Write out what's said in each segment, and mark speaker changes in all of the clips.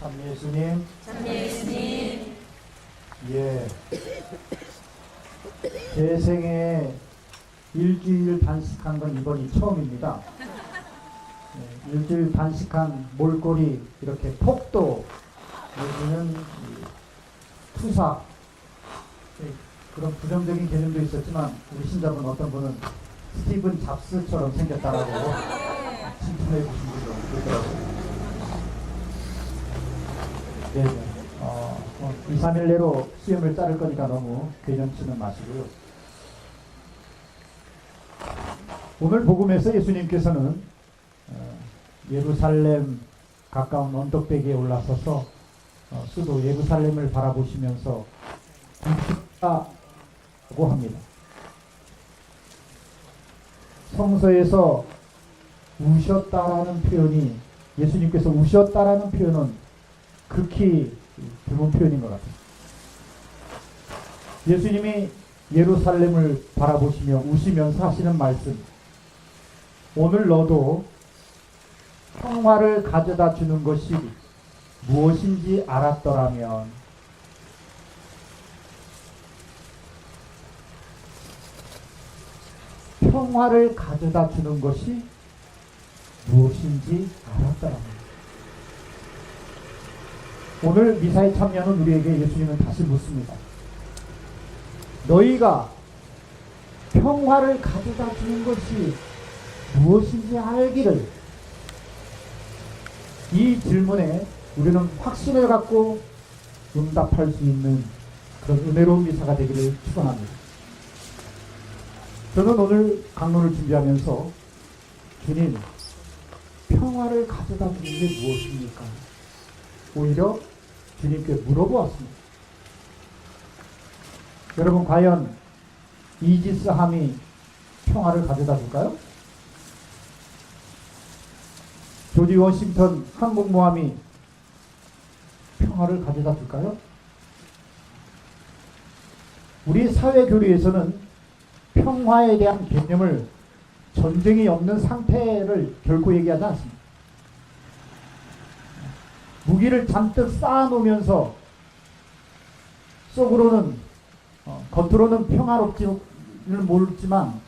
Speaker 1: 참 예수님. 예. 제 생에 일주일 단식한 건 이번이 처음입니다. 예, 일주일 단식한 몰골이 이렇게 폭도 내지는 이 투사 예, 그런 부정적인 개념도 있었지만 우리 신자분 어떤 분은 스티븐 잡스처럼 생겼다라고 칭찬해 주신 분도 있더라고요. 네, 네. 어, 어, 2, 3일 내로 수염을 자를 거니까 너무 괴념치는 마시고요. 오늘 복음에서 예수님께서는 어, 예루살렘 가까운 언덕배기에 올라서서 어, 수도 예루살렘을 바라보시면서 우셨다고 합니다. 성서에서 우셨다라는 표현이 예수님께서 우셨다라는 표현은 극히 드문 표현인 것 같아요. 예수님이 예루살렘을 바라보시며 우시면서 하시는 말씀. 오늘 너도 평화를 가져다 주는 것이 무엇인지 알았더라면 평화를 가져다 주는 것이 무엇인지 알았더라면 오늘 미사에 참여하는 우리에게 예수님은 다시 묻습니다. 너희가 평화를 가져다 주는 것이 무엇인지 알기를 이 질문에 우리는 확신을 갖고 응답할 수 있는 그런 은혜로운 미사가 되기를 축원합니다. 저는 오늘 강론을 준비하면서 주님 평화를 가져다 주는 게 무엇입니까? 오히려 주님께 물어보았습니다. 여러분 과연 이지스함이 평화를 가져다 줄까요? 조지 워싱턴 항공모함이 평화를 가져다 줄까요? 우리 사회 교류에서는 평화에 대한 개념을 전쟁이 없는 상태를 결코 얘기하지 않습니다. 무기를 잔뜩 쌓아놓으면서 속으로는 어, 겉으로는 평화롭지를 모르지만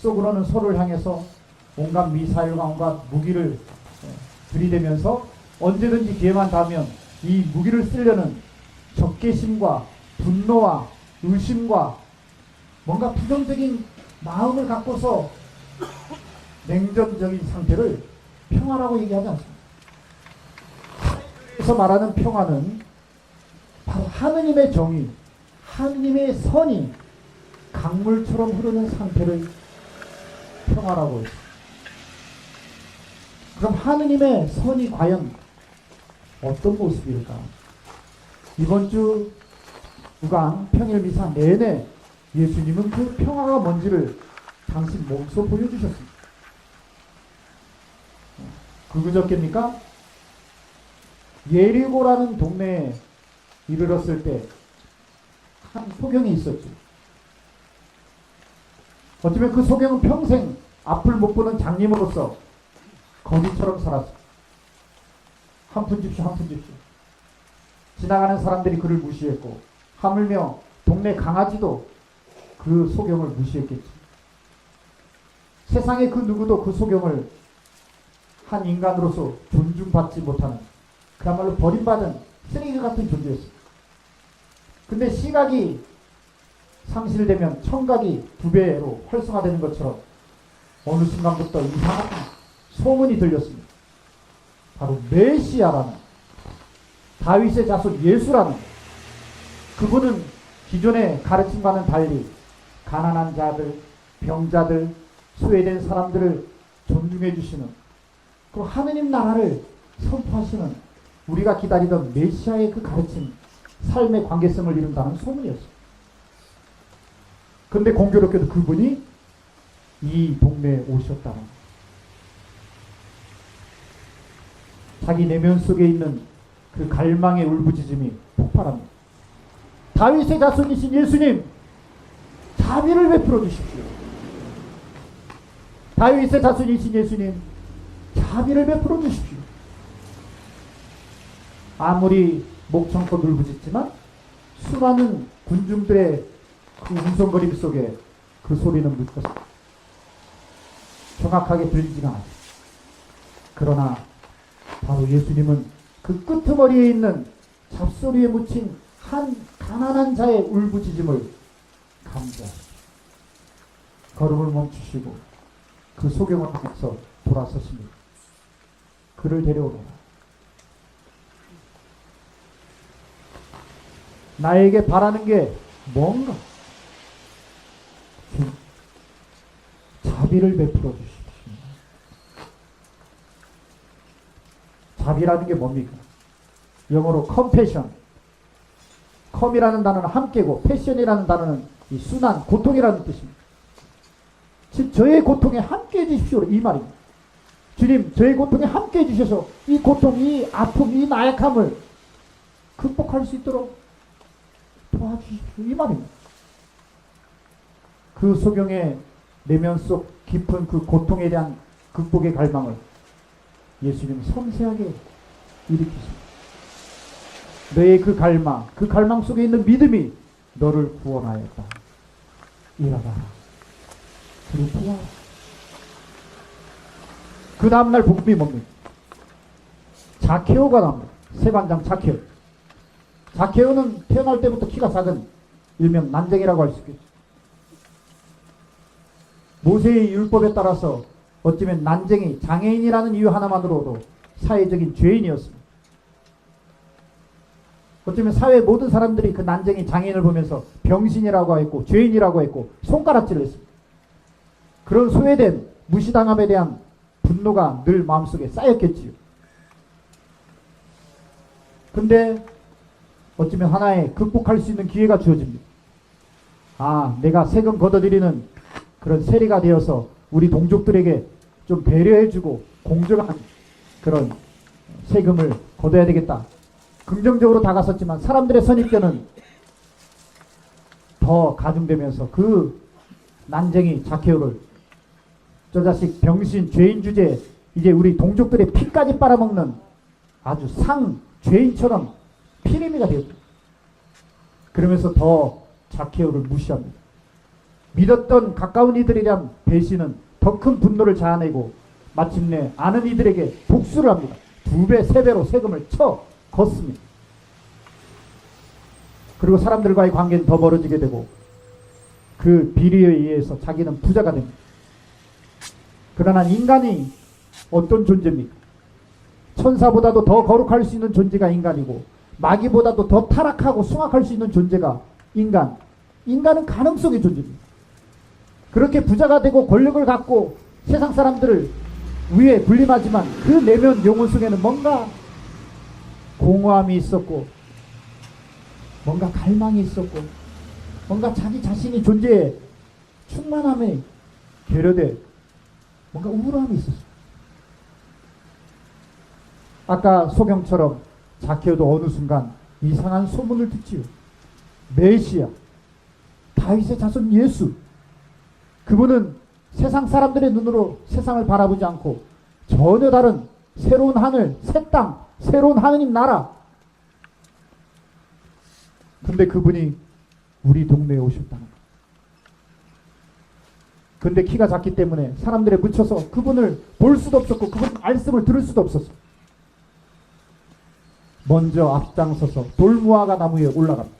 Speaker 1: 속으로는 서로를 향해서 온갖 미사일과 온갖 무기를 어, 들이대면서 언제든지 기회만 닿으면 이 무기를 쓰려는 적개심과 분노와 의심과 뭔가 부정적인 마음을 갖고서 냉전적인 상태를 평화라고 얘기하지 않습니다. 에서 말하는 평화는 바로 하느님의 정의, 하느님의 선이 강물처럼 흐르는 상태를 평화라고 했습니다. 그럼 하느님의 선이 과연 어떤 모습일까? 이번 주 주간 평일 미사 내내 예수님은 그 평화가 뭔지를 당신 몸소 보여주셨습니다. 그 그저께입니까? 예리고라는 동네에 이르렀을 때 한 소경이 있었죠. 어쩌면 그 소경은 평생 앞을 못 보는 장님으로서 거지처럼 살았어. 한푼 줍쇼, 한푼 줍쇼. 지나가는 사람들이 그를 무시했고, 하물며 동네 강아지도 그 소경을 무시했겠지. 세상에 그 누구도 그 소경을 한 인간으로서 존중받지 못하는 그야말로 버림받은 쓰레기 같은 존재였습니다. 근데 시각이 상실되면 청각이 두 배로 활성화되는 것처럼 어느 순간부터 이상한 소문이 들렸습니다. 바로 메시아라는 다윗의 자손 예수라는 그분은 기존의 가르침과는 달리 가난한 자들, 병자들, 소외된 사람들을 존중해 주시는 그 하느님 나라를 선포하시는 우리가 기다리던 메시아의 그 가르침, 삶의 관계성을 이룬다는 소문이었어요. 근데 공교롭게도 그분이 이 동네에 오셨다는 자기 내면 속에 있는 그 갈망의 울부짖음이 폭발합니다. 다윗의 자손이신 예수님, 자비를 베풀어 주십시오. 다윗의 자손이신 예수님, 자비를 베풀어 주십시오. 아무리 목청껏 울부짖지만 수많은 군중들의 그 음성거림 속에 그 소리는 묻혔어. 정확하게 들리지가 않아. 그러나 바로 예수님은 그 끄트머리에 있는 잡소리에 묻힌 한 가난한 자의 울부짖음을 감지하시고 걸음을 멈추시고 그 소경을 향해서 돌아서십니다. 그를 데려오노라. 나에게 바라는 게 뭔가? 주- 자비를 베풀어 주십시오. 자비라는 게 뭡니까? 영어로 compassion. 컴이라는 단어는 함께고 패션이라는 단어는 이 순한 고통이라는 뜻입니다. 즉 저의 고통에 함께 해주십시오 이 말입니다. 주님 저의 고통에 함께 해주셔서 이 고통, 이 아픔, 이 나약함을 극복할 수 있도록 도와주십시오 이 말입니다. 그 소경의 내면 속 깊은 그 고통에 대한 극복의 갈망을 예수님은 섬세하게 일으키십니다. 너의 그 갈망, 그 갈망 속에 있는 믿음이 너를 구원하였다. 일어나라. 그리고. 그 다음날 복음이 뭡니까? 자케오가 나옵니다. 세반장 자케오. 자케오는 태어날 때부터 키가 작은 일명 난쟁이라고 할 수 있겠죠. 모세의 율법에 따라서 어쩌면 난쟁이, 장애인이라는 이유 하나만으로도 사회적인 죄인이었습니다. 어쩌면 사회 모든 사람들이 그 난쟁이 장애인을 보면서 병신이라고 했고 죄인이라고 했고 손가락질을 했습니다. 그런 소외된 무시당함에 대한 분노가 늘 마음속에 쌓였겠지요. 근데 어쩌면 하나의 극복할 수 있는 기회가 주어집니다. 아, 내가 세금 걷어들이는 그런 세리가 되어서 우리 동족들에게 좀 배려해주고 공정한 그런 세금을 걷어야 되겠다. 긍정적으로 다가섰지만 사람들의 선입견은 더 가중되면서 그 난쟁이 자케오를 저 자식 병신 죄인 주제 이제 우리 동족들의 피까지 빨아먹는 아주 상 죄인처럼 피리미가 되었죠. 그러면서 더 자케오를 무시합니다. 믿었던 가까운 이들에 대한 배신은 더 큰 분노를 자아내고 마침내 아는 이들에게 복수를 합니다. 두 배, 세 배로 세금을 쳐 걷습니다. 그리고 사람들과의 관계는 더 멀어지게 되고 그 비리에 의해서 자기는 부자가 됩니다. 그러나 인간이 어떤 존재입니까? 천사보다도 더 거룩할 수 있는 존재가 인간이고 마귀보다도 더 타락하고 숭악할 수 있는 존재가 인간. 인간은 가능성의 존재입니다. 그렇게 부자가 되고 권력을 갖고 세상 사람들을 위에 군림하지만 그 내면 영혼 속에는 뭔가 공허함이 있었고 뭔가 갈망이 있었고 뭔가 자기 자신이 존재에 충만함에 결여돼 뭔가 우울함이 있었어. 아까 소경처럼 자케오도 어느 순간 이상한 소문을 듣지요. 메시아, 다윗의 자손 예수. 그분은 세상 사람들의 눈으로 세상을 바라보지 않고 전혀 다른 새로운 하늘, 새 땅, 새로운 하느님 나라. 근데 그분이 우리 동네에 오셨다는 거. 근데 키가 작기 때문에 사람들에 묻혀서 그분을 볼 수도 없었고 그분 말씀을 들을 수도 없었어. 먼저 앞장서서 돌무화과 나무에 올라갑니다.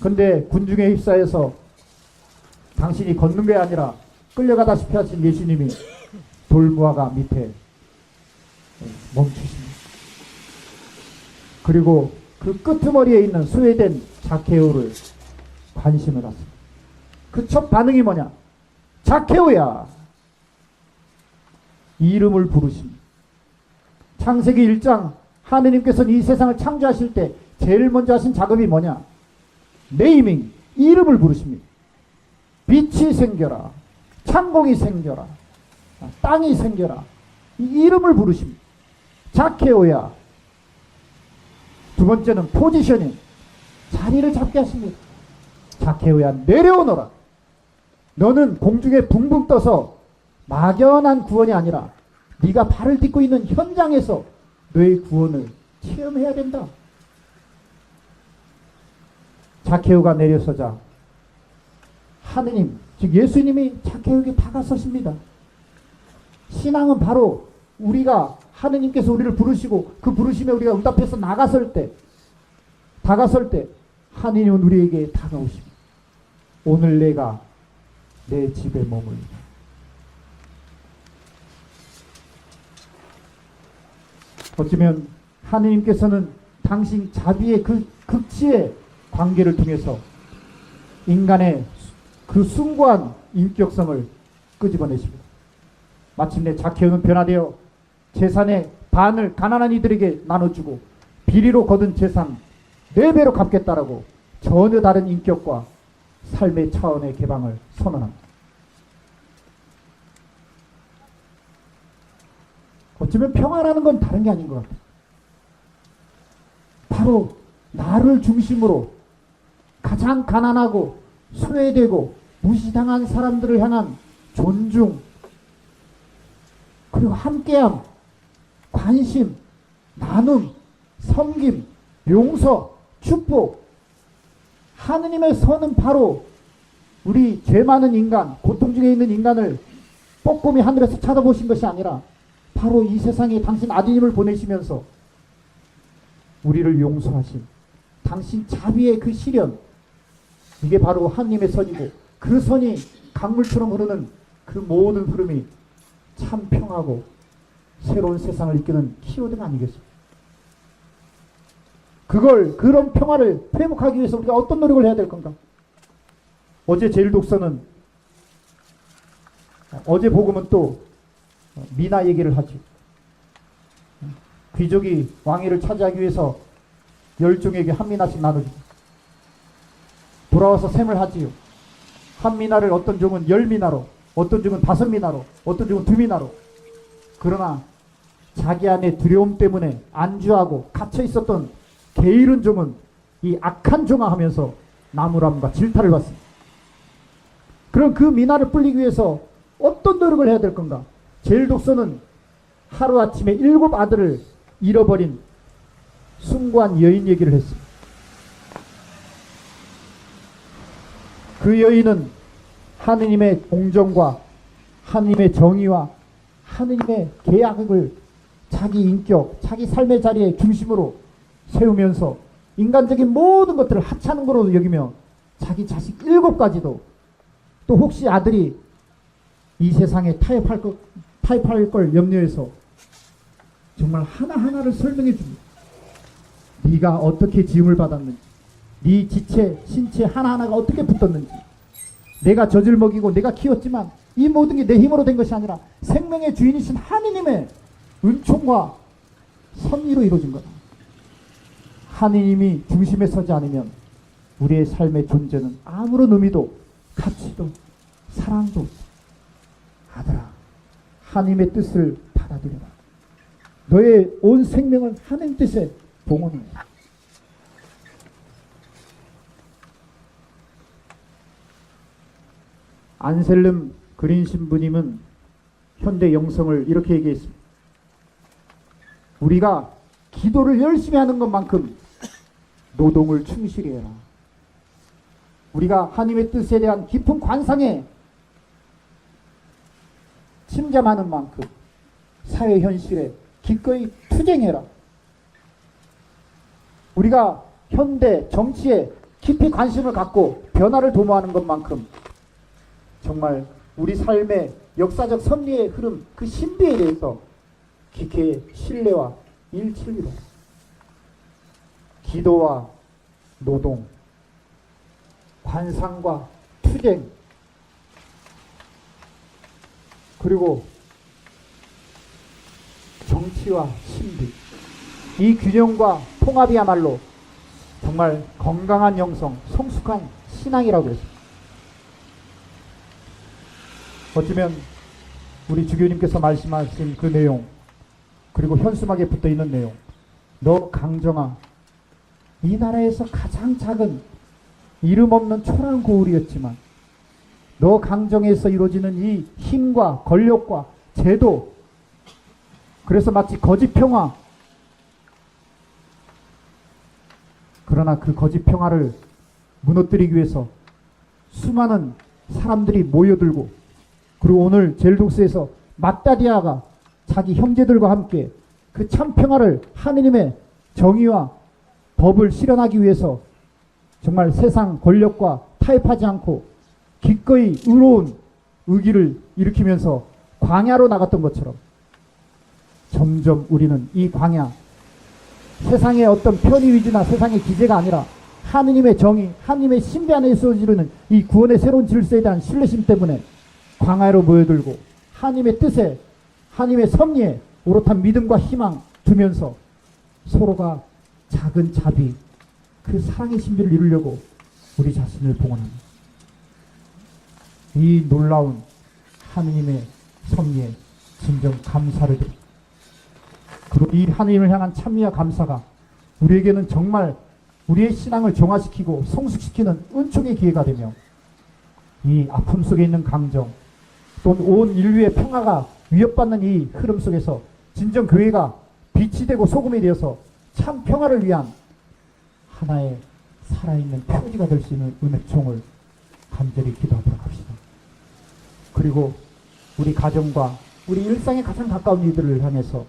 Speaker 1: 근데 군중에 휩싸여서 당신이 걷는 게 아니라 끌려가다시피 하신 예수님이 돌무화과 밑에 멈추십니다. 그리고 그 끄트머리에 있는 소외된 자케오를 관심을 갖습니다. 그 첫 반응이 뭐냐? 자케오야! 이름을 부르십니다. 창세기 1장 하느님께서는 이 세상을 창조하실 때 제일 먼저 하신 작업이 뭐냐? 네이밍, 이름을 부르십니다. 빛이 생겨라. 창공이 생겨라. 땅이 생겨라. 이 이름을 부르십니다. 자케오야. 두 번째는 포지셔닝. 자리를 잡게 하십니다. 자케오야 내려오너라. 너는 공중에 붕붕 떠서 막연한 구원이 아니라 네가 발을 딛고 있는 현장에서 너의 구원을 체험해야 된다. 자케오가 내려서자 하느님, 즉 예수님이 자케오에게 다가서십니다. 신앙은 바로 우리가 하느님께서 우리를 부르시고 그 부르심에 우리가 응답해서 나갔을 때 다가설 때 하느님은 우리에게 다가오십니다. 오늘 내가 내 집에 머물리 어쩌면 하느님께서는 당신 자비의 그 극치의 관계를 통해서 인간의 그 숭고한 인격성을 끄집어내십니다. 마침내 자케오는 변화되어 재산의 반을 가난한 이들에게 나눠주고 비리로 거둔 재산 네 배로 갚겠다라고 전혀 다른 인격과 삶의 차원의 개방을 선언합니다. 어쩌면 평화라는 건 다른 게 아닌 것 같아요. 바로 나를 중심으로 가장 가난하고 소외되고 무시당한 사람들을 향한 존중 그리고 함께함 관심 나눔 섬김 용서 축복 하느님의 선은 바로 우리 죄 많은 인간 고통 중에 있는 인간을 뽀꼼히 하늘에서 찾아보신 것이 아니라 바로 이 세상에 당신 아드님을 보내시면서 우리를 용서하신 당신 자비의 그 시련 이게 바로 하나님의 선이고 그 선이 강물처럼 흐르는 그 모든 흐름이 참 평하고 새로운 세상을 이끄는 키워드가 아니겠습니까? 그걸 그런 평화를 회복하기 위해서 우리가 어떤 노력을 해야 될 건가? 어제 제일 독서는 어제 복음은 또 미나 얘기를 하죠. 귀족이 왕위를 차지하기 위해서 열종에게 한 미나씩 나누죠. 돌아와서 셈을 하지요. 한 미나를 어떤 종은 열 미나로, 어떤 종은 다섯 미나로, 어떤 종은 두 미나로. 그러나 자기 안에 두려움 때문에 안주하고 갇혀 있었던 게으른 종은 이 악한 종아 하면서 나무람과 질타를 받습니다. 그럼 그 미나를 불리기 위해서 어떤 노력을 해야 될 건가? 제일 독서는 하루아침에 일곱 아들을 잃어버린 숭고한 여인 얘기를 했습니다. 그 여인은 하느님의 공정과 하느님의 정의와 하느님의 계약을 자기 인격, 자기 삶의 자리에 중심으로 세우면서 인간적인 모든 것들을 하찮은 거로 여기며 자기 자식 일곱 가지도 또 혹시 아들이 이 세상에 타협할 것, 타협할 걸 염려해서 정말 하나하나를 설명해 줍니다. 네가 어떻게 지음을 받았는지, 네 지체, 신체 하나하나가 어떻게 붙었는지, 내가 젖을 먹이고 내가 키웠지만 이 모든 게 내 힘으로 된 것이 아니라 생명의 주인이신 하느님의 은총과 섭리로 이루어진 거다. 하느님이 중심에 서지 않으면 우리의 삶의 존재는 아무런 의미도 가치도 사랑도 없어. 아들아, 하나님의 뜻을 받아들여라. 너의 온 생명을 하나님 뜻에 봉헌해. 안셀름 그린 신부님은 현대 영성을 이렇게 얘기했습니다. 우리가 기도를 열심히 하는 것만큼 노동을 충실히 해라. 우리가 하나님의 뜻에 대한 깊은 관상에 침잠하는 만큼 사회 현실에 기꺼이 투쟁해라. 우리가 현대 정치에 깊이 관심을 갖고 변화를 도모하는 것만큼 정말 우리 삶의 역사적 섭리의 흐름 그 신비에 대해서 깊게 신뢰와 이루어 기도와 노동 관상과 투쟁 그리고 정치와 신비 이 균형과 통합이야말로 정말 건강한 영성, 성숙한 신앙이라고 했습니다. 어쩌면 우리 주교님께서 말씀하신 그 내용 그리고 현수막에 붙어 있는 내용 너 강정아 이 나라에서 가장 작은 이름 없는 초라한 고울이었지만 너 강정에서 이루어지는 이 힘과 권력과 제도 그래서 마치 거짓 평화. 그러나 그 거짓 평화를 무너뜨리기 위해서 수많은 사람들이 모여들고 그리고 오늘 젤독스에서 맞다리아가 자기 형제들과 함께 그 참 평화를 하느님의 정의와 법을 실현하기 위해서 정말 세상 권력과 타협하지 않고 기꺼이 의로운 의기를 일으키면서 광야로 나갔던 것처럼 점점 우리는 이 광야 세상의 어떤 편의 위주나 세상의 기제가 아니라 하느님의 정의, 하느님의 신비 안에 있어지르는 이 구원의 새로운 질서에 대한 신뢰심 때문에 광야로 모여들고 하나님의 뜻에 하나님의 섭리에 오롯한 믿음과 희망 두면서 서로가 작은 자비 그 사랑의 신비를 이루려고 우리 자신을 봉헌합니다. 이 놀라운 하느님의 섭리에 진정 감사를 드립니다. 그리고 이 하느님을 향한 찬미와 감사가 우리에게는 정말 우리의 신앙을 정화시키고 성숙시키는 은총의 기회가 되며 이 아픔 속에 있는 강정 또온 인류의 평화가 위협받는 이 흐름 속에서 진정 교회가 빛이 되고 소금이 되어서 참 평화를 위한 하나의 살아있는 표지가 될 수 있는 은혜총을 간절히 기도하도록 합시다. 그리고 우리 가정과 우리 일상에 가장 가까운 이들을 향해서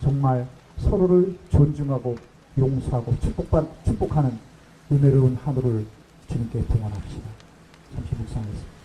Speaker 1: 정말 서로를 존중하고 용서하고 축복받, 축복하는 은혜로운 하루를 주님께 봉헌합시다. 잠시 묵상하겠습니다.